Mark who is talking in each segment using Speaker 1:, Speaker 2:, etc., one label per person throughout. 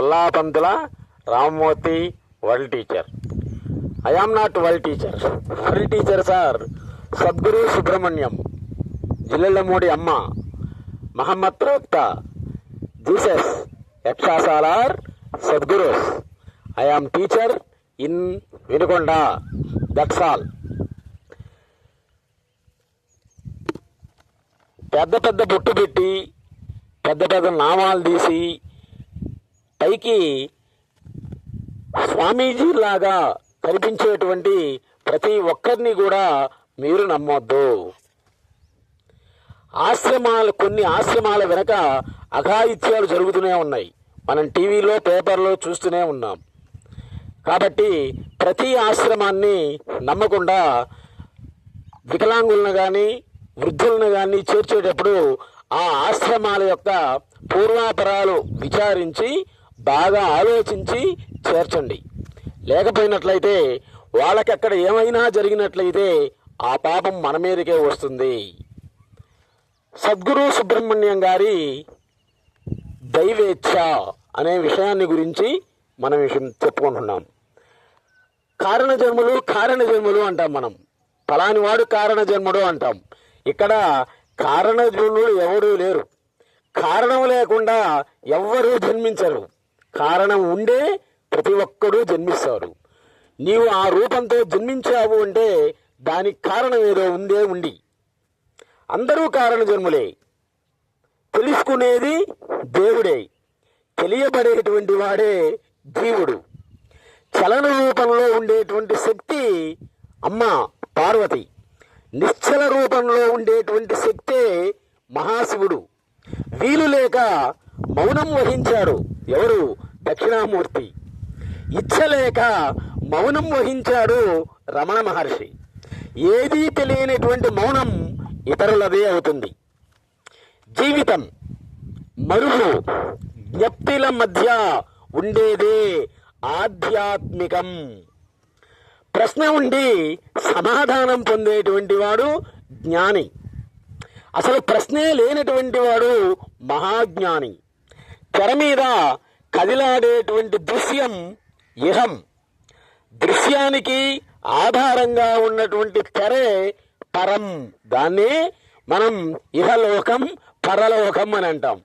Speaker 1: Pullapantula Rammurthy world teacher. I am not world teacher world teacher sir Sadguru Subrahmanyam. Jillellamudi Amma. Muhammad ప్రవక్త Jesus. యక్షాసాలార్ సద్గురుస్. I am teacher in Vinukonda. That's all పెద్ద పెద్ద బొట్టు పెట్టి పెద్ద పెద్ద నామాలు తీసి పైకి స్వామీజీలాగా కనిపించేటువంటి ప్రతి ఒక్కరిని కూడా మీరు నమ్మొద్దు. ఆశ్రమాలు కొన్ని ఆశ్రమాల వెనక అఘాయిత్యాలు జరుగుతూనే ఉన్నాయి. మనం టీవీలో పేపర్లో చూస్తూనే ఉన్నాం. కాబట్టి ప్రతి ఆశ్రమాన్ని నమ్మకుండా వికలాంగులను కానీ వృద్ధులను కానీ చేర్చేటప్పుడు ఆ ఆశ్రమాల యొక్క పూర్వాపరాలు విచారించి బాగా ఆలోచించి చేర్చండి. లేకపోయినట్లయితే వాళ్ళకక్కడ ఏమైనా జరిగినట్లయితే ఆ పాపం మన మీదకే వస్తుంది. సద్గురు సుబ్రహ్మణ్యం గారి దైవేచ్ఛ అనే విషయాన్ని గురించి మనం విషయం చెప్పుకుంటున్నాం. కారణ జన్మలు కారణ జన్మలు అంటాం మనం. ఫలాని వాడు కారణ జన్మడు అంటాం. ఇక్కడ కారణ జన్ములు ఎవరూ లేరు. కారణం లేకుండా ఎవ్వరూ జన్మించరు. కారణం ఉండే ప్రతి ఒక్కరూ జన్మిస్తారు. నీవు ఆ రూపంతో జన్మించావు అంటే దానికి కారణం ఏదో ఉందే ఉండి. అందరూ కారణ జన్ములే తెలుసుకునేది దేవుడే. తెలియబడేటువంటి వాడే జీవుడు. చలన రూపంలో ఉండేటువంటి శక్తి అమ్మ పార్వతి. నిశ్చల రూపంలో ఉండేటువంటి శక్తే మహాశివుడు. వీలు లేక మౌనం వహించాడు ఎవరు? దక్షిణామూర్తి. ఇచ్చలేక మౌనం వహించాడు రమణ మహర్షి. ఏదీ తెలియనటువంటి మౌనం ఇతరులదే అవుతుంది. జీవితం. మరుగు. జ్ఞప్తిల మధ్య ఉండేదే ఆధ్యాత్మికం. ప్రశ్న ఉండి సమాధానం పొందేటువంటి వాడు జ్ఞాని. అసలు ప్రశ్నే లేనటువంటి వాడు మహాజ్ఞాని. తెర మీద కదిలాడేటువంటి దృశ్యం ఇహం. దృశ్యానికి ఆధారంగా ఉన్నటువంటి తెరే పరం. దాన్నే మనం ఇహలోకం పరలోకం అని అంటాం.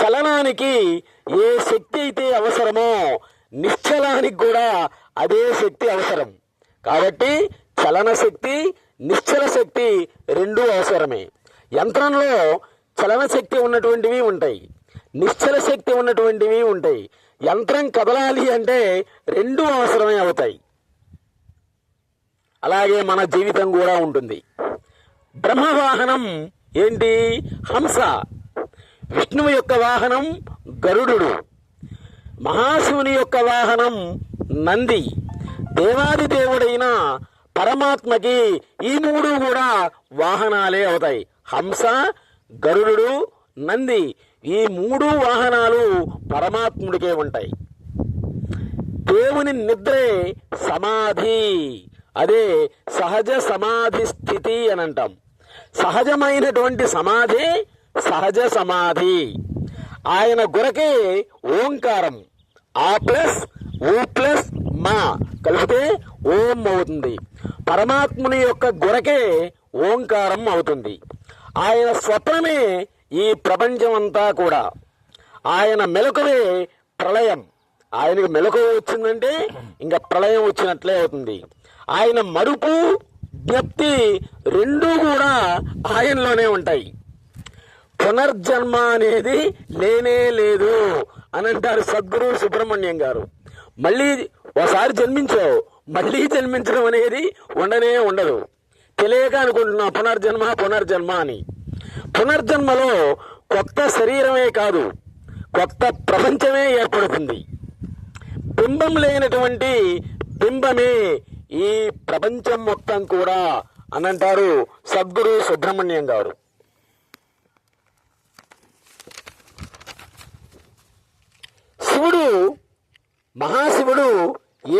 Speaker 1: చలనానికి ఏ శక్తి అయితే అవసరమో నిశ్చలానికి కూడా అదే శక్తి అవసరం. కాబట్టి చలన శక్తి నిశ్చల శక్తి రెండూ అవసరమే. యంత్రంలో చలన శక్తి ఉన్నటువంటివి ఉంటాయి. నిశ్చల శక్తి ఉన్నటువంటివి ఉంటాయి. యంత్రం కదలాలి అంటే రెండూ అవసరమే అవుతాయి. అలాగే మన జీవితం కూడా ఉంటుంది. బ్రహ్మవాహనం ఏంటి? హంస. విష్ణువు యొక్క వాహనం గరుడు మహాశివుని యొక్క వాహనం నంది. దేవాది దేవుడైన పరమాత్మకి ఈ మూడు కూడా వాహనాలే అవుతాయి. హంస గరుడు నంది ఈ మూడు వాహనాలు పరమాత్ముడికే ఉంటాయి. దేవుని నిద్రే సమాధి అదే సహజ సమాధి స్థితి అని అంటాం. సహజమైనటువంటి సమాధి సహజ సమాధి. ఆయన గురకే ఓంకారం. ఆ ప్లస్ ఓ ప్లస్ మా. కలిపితే ఓం అవుతుంది. పరమాత్ముని యొక్క గురకే ఓంకారం అవుతుంది. ఆయన స్వప్నమే ఈ ప్రపంచం అంతా కూడా ఆయన మెలకువే ప్రళయం. ఆయనకు మెలకువ వచ్చిందంటే ఇంకా ప్రళయం వచ్చినట్లే అవుతుంది. ఆయన మరుపు జ్ఞప్తి రెండూ కూడా ఆయనలోనే ఉంటాయి. పునర్జన్మ అనేది లేనే లేదు అని అంటారు సద్గురు సుబ్రహ్మణ్యం గారు. మళ్ళీ ఒకసారి జన్మించావు మళ్ళీ జన్మించడం అనేది ఉండనే ఉండదు. తెలియక అనుకుంటున్నా పునర్జన్మ పునర్జన్మ అని. పునర్జన్మలో కొత్త శరీరమే కాదు కొత్త ప్రపంచమే ఏర్పడుతుంది. బింబం లేనటువంటి బింబమే ఈ ప్రపంచం మొత్తం కూడా అని అంటారు సద్గురు సుబ్రహ్మణ్యం గారు. శివుడు మహాశివుడు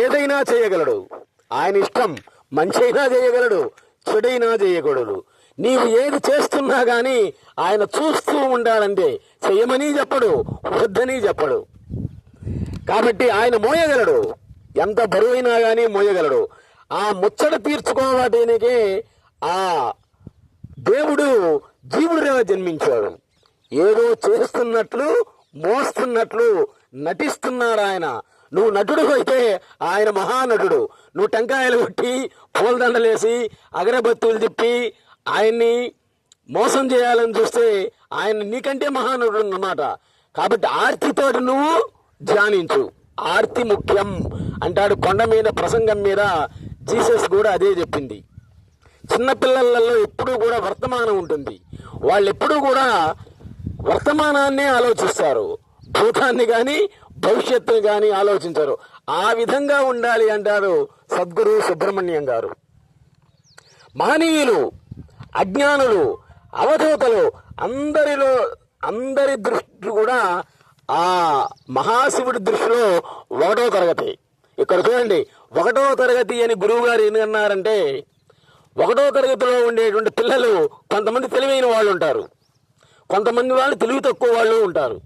Speaker 1: ఏదైనా చేయగలడు. ఆయన ఇష్టం మంచైనా చేయగలడు చెడైనా చేయగలడు నీవు ఏది చేస్తున్నా గాని ఆయన చూస్తూ ఉండాలంటే చేయమని చెప్పడు వద్దని చెప్పడు. కాబట్టి ఆయన మోయగలడు. ఎంత బరువైనా కానీ మోయగలడు. ఆ ముచ్చట తీర్చుకోవటానికే ఆ దేవుడు జీవుడిగా జన్మించాడు. ఏదో చేస్తున్నట్లు మోస్తున్నట్లు నటిస్తున్నాడు ఆయన. నువ్వు నటుడు అయితే ఆయన మహానటుడు. నువ్వు టెంకాయలు కొట్టి పూలదండలేసి అగరబత్తులు తిప్పి ఆయన్ని మోసం చేయాలని చూస్తే ఆయన నీకంటే మహానుడు అన్నమాట. కాబట్టి ఆర్తితోటి నువ్వు ధ్యానించు. ఆర్తి ముఖ్యం అంటాడు కొండ మీద ప్రసంగం మీద జీసస్ కూడా అదే చెప్పింది. చిన్నపిల్లలలో ఎప్పుడూ కూడా వర్తమానం ఉంటుంది. వాళ్ళు ఎప్పుడూ కూడా వర్తమానాన్నే ఆలోచిస్తారు. భూతాన్ని కానీ భవిష్యత్తుని కానీ ఆలోచించరు. ఆ విధంగా ఉండాలి అంటారు సద్గురు సుబ్రహ్మణ్యం గారు. మహనీయులు అజ్ఞానులు అవధూతలు అందరిలో అందరి దృష్టి కూడా ఆ మహాశివుడి దృష్టిలో ఒకటో తరగతి. ఇక్కడ చూడండి ఒకటో తరగతి అని గురువు గారు ఏమన్నారంటే ఒకటో తరగతిలో ఉండేటువంటి పిల్లలు కొంతమంది తెలివైన వాళ్ళు ఉంటారు. కొంతమంది వాళ్ళు తెలివి తక్కువ వాళ్ళు ఉంటారు.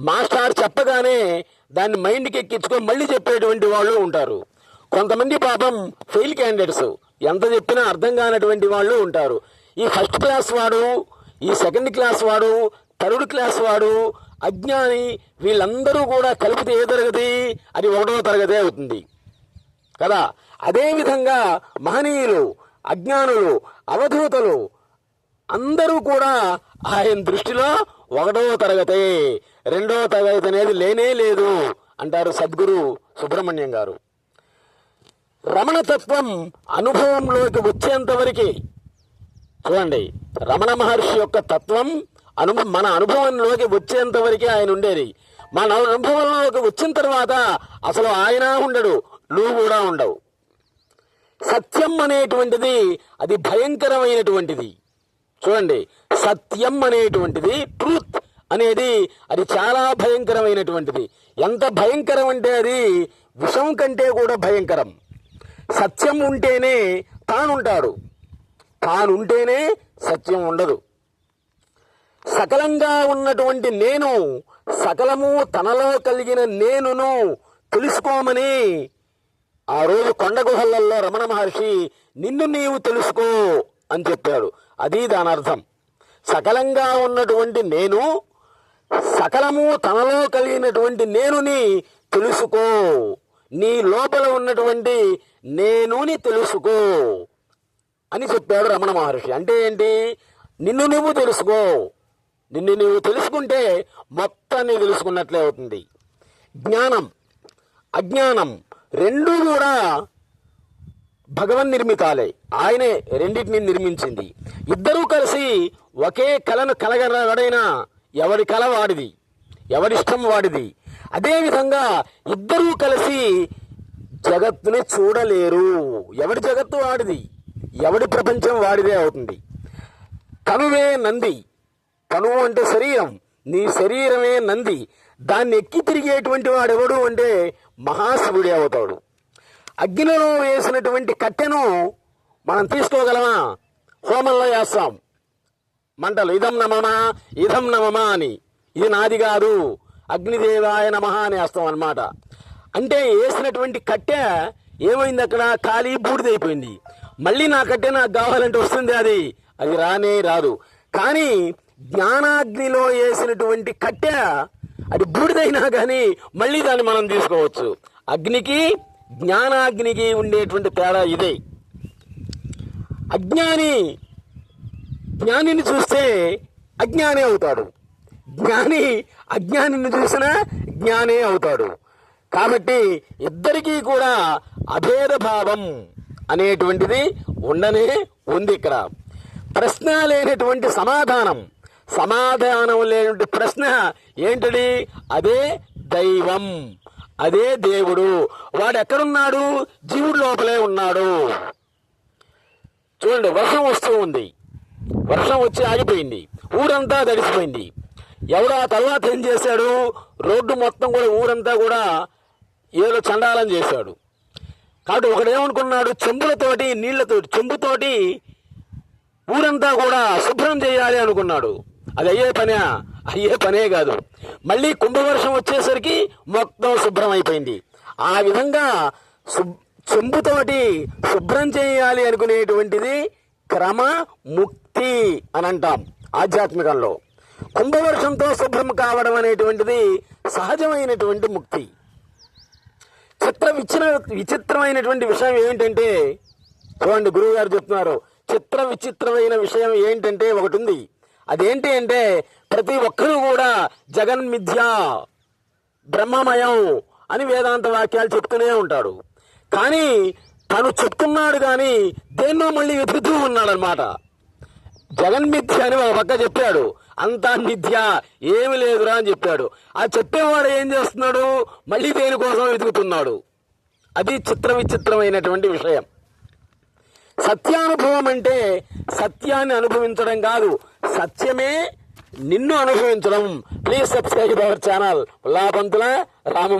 Speaker 1: మాస్టర్ చెప్పగానే దాన్ని మైండ్కి ఎక్కించుకొని మళ్ళీ చెప్పేటువంటి వాళ్ళు ఉంటారు. కొంతమంది పాపం ఫెయిల్ క్యాండిడేట్స్. ఎంత చెప్పినా అర్థం కానటువంటి వాళ్ళు ఉంటారు. ఈ ఫస్ట్ క్లాస్ వాడు ఈ సెకండ్ క్లాస్ వాడు థర్డ్ క్లాస్ వాడు అజ్ఞాని వీళ్ళందరూ కూడా కలిపితే ఏ తరగతి? అది ఒకటో తరగతి అవుతుంది. కదా? అదేవిధంగా మహనీయులు అజ్ఞానులు అవధూతలు అందరూ కూడా ఆయన దృష్టిలో ఒకటవ తరగతి. రెండవ తరగతి అనేది లేనే లేదు అంటారు సద్గురు సుబ్రహ్మణ్యం గారు. రమణతత్వం అనుభవంలోకి వచ్చేంతవరకే చూడండి రమణ మహర్షి యొక్క తత్వం అను మన అనుభవంలోకి వచ్చేంత వరకే ఆయన ఉండేది. మన అనుభవంలోకి వచ్చిన తర్వాత అసలు ఆయన ఉండడు నువ్వు కూడా ఉండవు. సత్యం అనేటువంటిది అది భయంకరమైనటువంటిది. చూడండి సత్యం అనేటువంటిది ట్రూత్ అనేది అది చాలా భయంకరమైనటువంటిది. ఎంత భయంకరం అంటే అది విషం కంటే కూడా భయంకరం. సత్యం ఉంటేనే తానుంటాడు. తానుంటేనే సత్యం ఉండదు. సకలంగా ఉన్నటువంటి నేను సకలము తనలో కలిగిన నేనును తెలుసుకోమని ఆ రోజు కొండ గుహలలో రమణ మహర్షి నిన్ను నీవు తెలుసుకో అని చెప్పాడు. అది దాని అర్థం. సకలంగా ఉన్నటువంటి నేను సకలము తనలో కలిగినటువంటి నేనుని తెలుసుకో. నీ లోపల ఉన్నటువంటి నేనుని తెలుసుకో. అని చెప్పాడు రమణ మహర్షి. అంటే ఏంటి? నిన్ను నువ్వు తెలుసుకో. నిన్ను నువ్వు తెలుసుకుంటే మొత్తాన్ని తెలుసుకున్నట్లే అవుతుంది. జ్ఞానం అజ్ఞానం రెండూ కూడా భగవన్ నిర్మితాలే. ఆయనే రెండింటిని నిర్మించింది. ఇద్దరూ కలిసి ఒకే కళను కలగడైనా ఎవరి కళ వాడిది? ఎవరిష్టం వాడిది? అదేవిధంగా ఇద్దరూ కలిసి జగత్తుని చూడలేరు. ఎవరి జగత్తు వాడిది? ఎవడి ప్రపంచం వాడిదే అవుతుంది. కనువే నంది. కనువు అంటే శరీరం. నీ శరీరమే నంది. దాన్ని ఎక్కి తిరిగేటువంటి వాడు ఎవడు అంటే మహాశివుడే అవుతాడు. అగ్నిలో వేసినటువంటి కట్టెను మనం తీసుకోగలమా? హోమంలో వేస్తాం. మంటలు. ఇదం నమమా ఇదం నమమా అని. ఇది నాది కాదు. అగ్నిదేవాయ నమః అని వేస్తాం అన్నమాట. అంటే వేసినటువంటి కట్టె ఏమైంది అక్కడ? ఖాళీ బూడిదైపోయింది. మళ్ళీ నా నాకు కావాలంటే వస్తుంది అది. అది రానే రాదు. కానీ జ్ఞానాగ్నిలో వేసినటువంటి కట్టె అది బూడిదైనా కానీ మళ్ళీ దాన్ని మనం తీసుకోవచ్చు. అగ్నికి జ్ఞానాగ్నికి ఉండేటువంటి తేడా ఇదే. అజ్ఞాని జ్ఞానిని చూస్తే అజ్ఞానే అవుతాడు. జ్ఞాని అజ్ఞానిని చూసినా జ్ఞానే అవుతాడు. కాబట్టి ఇద్దరికీ కూడా అభేద భావం అనేటువంటిది ఉండనే ఉంది ఇక్కడ. ప్రశ్న లేనటువంటి సమాధానం. సమాధానం లేనటువంటి ప్రశ్న ఏంటది? అదే దైవం. అదే దేవుడు. వాడు ఎక్కడున్నాడు? జీవుడు లోపలే ఉన్నాడు. చూడండి వర్షం వస్తూ ఉంది. వర్షం వచ్చి ఆగిపోయింది. ఊరంతా తడిసిపోయింది. ఎవడు ఆ తర్వాత ఏం చేశాడు? రోడ్డు మొత్తం కూడా ఊరంతా కూడా ఏదో చండాలం చేశాడు. కాబట్టి ఒకడేమనుకున్నాడు చెంబులతోటి నీళ్ళతో చెంబుతోటి ఊరంతా కూడా శుభ్రం చేయాలి అనుకున్నాడు. అది అయ్యే పనే అయ్యే పనే కాదు. మళ్ళీ కుంభవర్షం వచ్చేసరికి మొత్తం శుభ్రం అయిపోయింది ఆ విధంగా శుభ్ చెంబుతోటి శుభ్రం చేయాలి అనుకునేటువంటిది క్రమ ముక్తి అని అంటాం ఆధ్యాత్మికంలో. కుంభవర్షంతో శుభ్రం కావడం అనేటువంటిది సహజమైనటువంటి ముక్తి. చిత్ర విచిత్ర విచిత్రమైనటువంటి విషయం ఏంటంటే చూడండి గురువు గారు చెప్తున్నారు చిత్ర విచిత్రమైన విషయం ఏంటంటే ఒకటి ఉంది. అదేంటి అంటే ప్రతి ఒక్కరూ కూడా జగన్ మిథ్య బ్రహ్మమయం అని వేదాంత వాక్యాలు చెప్తూనే ఉంటాడు. కానీ తను చెప్తున్నాడు కానీ దేన్నో మళ్ళీ వెతుకుతూ ఉన్నాడనమాట జగన్ మిథ్య అని ఒక పక్క చెప్పాడు. అంతా నిద్య ఏమి లేదురా అని చెప్పాడు. ఆ చెప్పేవాడు ఏం చేస్తున్నాడు? మళ్ళీ దేనికోసం వెతుకుతున్నాడు? అది చిత్ర విచిత్రమైనటువంటి విషయం. సత్యానుభవం అంటే సత్యాన్ని అనుభవించడం కాదు సత్యమే నిన్ను అనుభవించడం. Please subscribe our channel. Ullapantula Rama